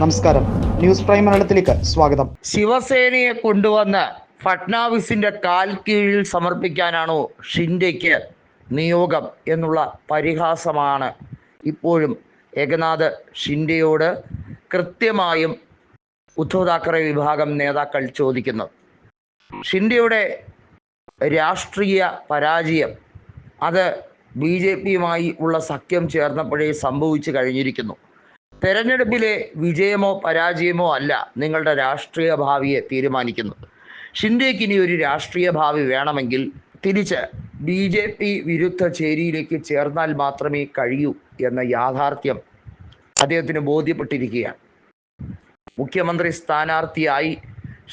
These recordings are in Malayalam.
നമസ്കാരം. ന്യൂസ് പ്രൈം മലയാളത്തിലേക്ക് സ്വാഗതം. ശിവസേനയെ കൊണ്ടുവന്ന് ഫട്നാവിസിന്റെ കാൽ കീഴിൽ സമർപ്പിക്കാനാണോ ഷിൻഡയ്ക്ക് നിയോഗം എന്നുള്ള പരിഹാസമാണ് ഇപ്പോഴും ഏകനാഥ് ഷിൻഡയോട് കൃത്യമായും ഉദ്ധവ് താക്കറെ വിഭാഗം നേതാക്കൾ ചോദിക്കുന്നത്. ഷിൻഡയുടെ രാഷ്ട്രീയ പരാജയം അത് ബി ജെ പിയുമായി ഉള്ള സഖ്യം ചേർന്നപ്പോഴേ സംഭവിച്ചു കഴിഞ്ഞിരിക്കുന്നു. തെരഞ്ഞെടുപ്പിലെ വിജയമോ പരാജയമോ അല്ല നിങ്ങളുടെ രാഷ്ട്രീയ ഭാവിയെ തീരുമാനിക്കുന്നത്. ഷിൻഡേക്ക് ഇനി ഒരു രാഷ്ട്രീയ ഭാവി വേണമെങ്കിൽ തിരിച്ച് ബി ജെ പി വിരുദ്ധ ചേരിയിലേക്ക് ചേർന്നാൽ മാത്രമേ കഴിയൂ എന്ന യാഥാർത്ഥ്യം അദ്ദേഹത്തിന് ബോധ്യപ്പെട്ടിരിക്കുകയാണ്. മുഖ്യമന്ത്രി സ്ഥാനാർത്ഥിയായി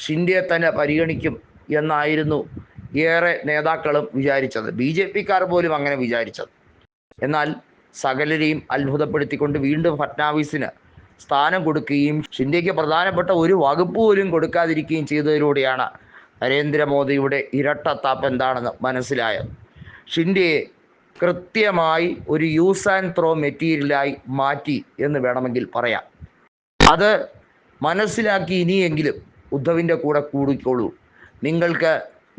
ഷിൻഡെ തന്നെ പരിഗണിക്കും എന്നായിരുന്നു ഏറെ നേതാക്കളും വിചാരിച്ചത്. ബി ജെ പിക്കാർ പോലും അങ്ങനെ വിചാരിച്ചത്. എന്നാൽ സകലരെയും അത്ഭുതപ്പെടുത്തിക്കൊണ്ട് വീണ്ടും ഫട്നാവിസിന് സ്ഥാനം കൊടുക്കുകയും ഷിൻഡെക്ക് പ്രധാനപ്പെട്ട ഒരു വകുപ്പ് പോലും കൊടുക്കാതിരിക്കുകയും ചെയ്തതിലൂടെയാണ് നരേന്ദ്രമോദിയുടെ ഇരട്ടത്താപ്പ് എന്താണെന്ന് മനസ്സിലായത്. ഷിൻഡെയെ കൃത്യമായി ഒരു യൂസ് ആൻഡ് ത്രോ മെറ്റീരിയലായി മാറ്റി എന്ന് വേണമെങ്കിൽ പറയാം. അത് മനസ്സിലാക്കി ഇനിയെങ്കിലും ഉദ്ധവിന്റെ കൂടെ കൂടിക്കോളൂ. നിങ്ങൾക്ക്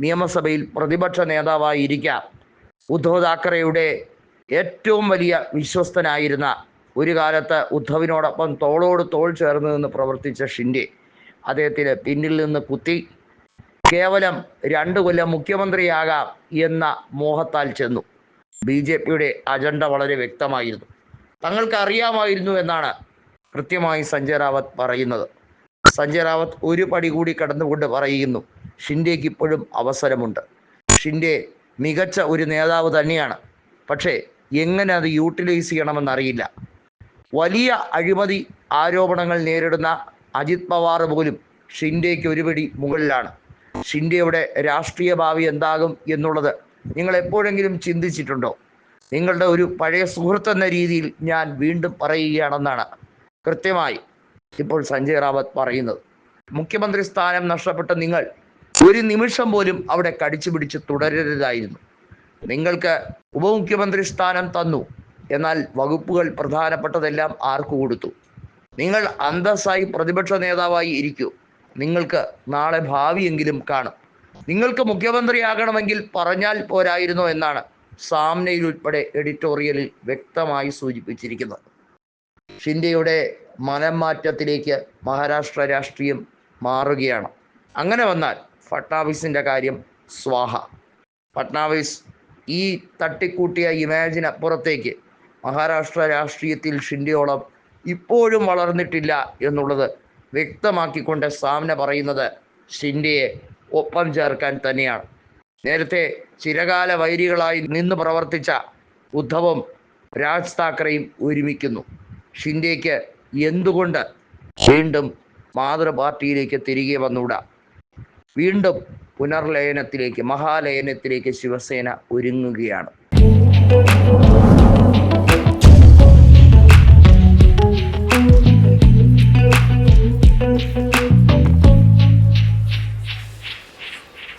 നിയമസഭയിൽ പ്രതിപക്ഷ നേതാവായി ഇരിക്കാം. ഉദ്ധവ് താക്കറെയുടെ ഏറ്റവും വലിയ വിശ്വസ്തനായിരുന്ന ഒരു കാലത്ത് ഉദ്ധവിനോടൊപ്പം തോളോട് തോൾ ചേർന്ന് നിന്ന് പ്രവർത്തിച്ച ഷിൻഡെ അദ്ദേഹത്തിന് പിന്നിൽ നിന്ന് കുത്തി കേവലം രണ്ടു കൊല്ലം മുഖ്യമന്ത്രിയാകാം എന്ന മോഹത്താൽ ചെന്നു. ബി ജെ പിയുടെ അജണ്ട വളരെ വ്യക്തമായിരുന്നു. തങ്ങൾക്ക് അറിയാമായിരുന്നു എന്നാണ് കൃത്യമായി സഞ്ജയ് റാവത്ത് പറയുന്നത്. സഞ്ജയ് റാവത്ത് ഒരു പടി കൂടി കടന്നുകൊണ്ട് പറയുന്നു ഷിൻഡേക്ക് ഇപ്പോഴും അവസരമുണ്ട്. ഷിൻഡെ മികച്ച ഒരു നേതാവ് തന്നെയാണ്. പക്ഷേ എങ്ങനെ അത് യൂട്ടിലൈസ് ചെയ്യണമെന്നറിയില്ല വലിയ അഴിമതി ആരോപണങ്ങൾ നേരിടുന്ന അജിത് പവാർ പോലും ഷിൻഡേക്ക് ഒരുപടി മുകളിലാണ്. ഷിൻഡെയുടെ രാഷ്ട്രീയ ഭാവി എന്താകും എന്നുള്ളത് നിങ്ങൾ എപ്പോഴെങ്കിലും ചിന്തിച്ചിട്ടുണ്ടോ? നിങ്ങളുടെ ഒരു പഴയ സുഹൃത്ത് എന്ന രീതിയിൽ ഞാൻ വീണ്ടും പറയുകയാണെന്നാണ് കൃത്യമായി ഇപ്പോൾ സഞ്ജയ് റാവത്ത് പറയുന്നത്. മുഖ്യമന്ത്രി സ്ഥാനം നഷ്ടപ്പെട്ട നിങ്ങൾ ഒരു നിമിഷം പോലും അവിടെ കടിച്ചു പിടിച്ച് തുടരരുതായിരുന്നു. നിങ്ങൾക്ക് ഉപമുഖ്യമന്ത്രി സ്ഥാനം തന്നു. എന്നാൽ വകുപ്പുകൾ പ്രധാനപ്പെട്ടതെല്ലാം ആർക്ക് കൊടുത്തു? നിങ്ങൾ അന്തസ്സായി പ്രതിപക്ഷ നേതാവായി ഇരിക്കൂ. നിങ്ങൾക്ക് നാളെ ഭാവിയെങ്കിലും കാണും. നിങ്ങൾക്ക് മുഖ്യമന്ത്രിയാകണമെങ്കിൽ പറഞ്ഞാൽ പോരായിരുന്നോ എന്നാണ് സാമ്നയിൽ എഡിറ്റോറിയലിൽ വ്യക്തമായി സൂചിപ്പിച്ചിരിക്കുന്നത്. ഷിൻഡെയുടെ മനംമാറ്റത്തിലേക്ക് മഹാരാഷ്ട്ര രാഷ്ട്രീയം മാറുകയാണ്. അങ്ങനെ വന്നാൽ ഫട്നാവിസിന്റെ കാര്യം സ്വാഹ. ഫട്നാവിസ് ഈ തട്ടിക്കൂട്ടിയ ഇമാജിനപ്പുറത്തേക്ക് മഹാരാഷ്ട്ര രാഷ്ട്രീയത്തിൽ ഷിൻഡിയോളം ഇപ്പോഴും വളർന്നിട്ടില്ല എന്നുള്ളത് വ്യക്തമാക്കിക്കൊണ്ട് സാമ്ന പറയുന്നത് ഷിൻഡിയെ ഒപ്പം ചേർക്കാൻ തന്നെയാണ്. നേരത്തെ ചിരകാല വൈരികളായി നിന്ന് പ്രവർത്തിച്ച ഉദ്ധവും രാജ് താക്കറെയും ഒരുമിക്കുന്നു. ഷിൻഡേക്ക് എന്തുകൊണ്ട് വീണ്ടും മാതൃപാർട്ടിയിലേക്ക് തിരികെ വന്നുകൂടാ? വീണ്ടും പുനർലയനത്തിലേക്ക് മഹാലയനത്തിലേക്ക് ശിവസേന ഒരുങ്ങുകയാണ്.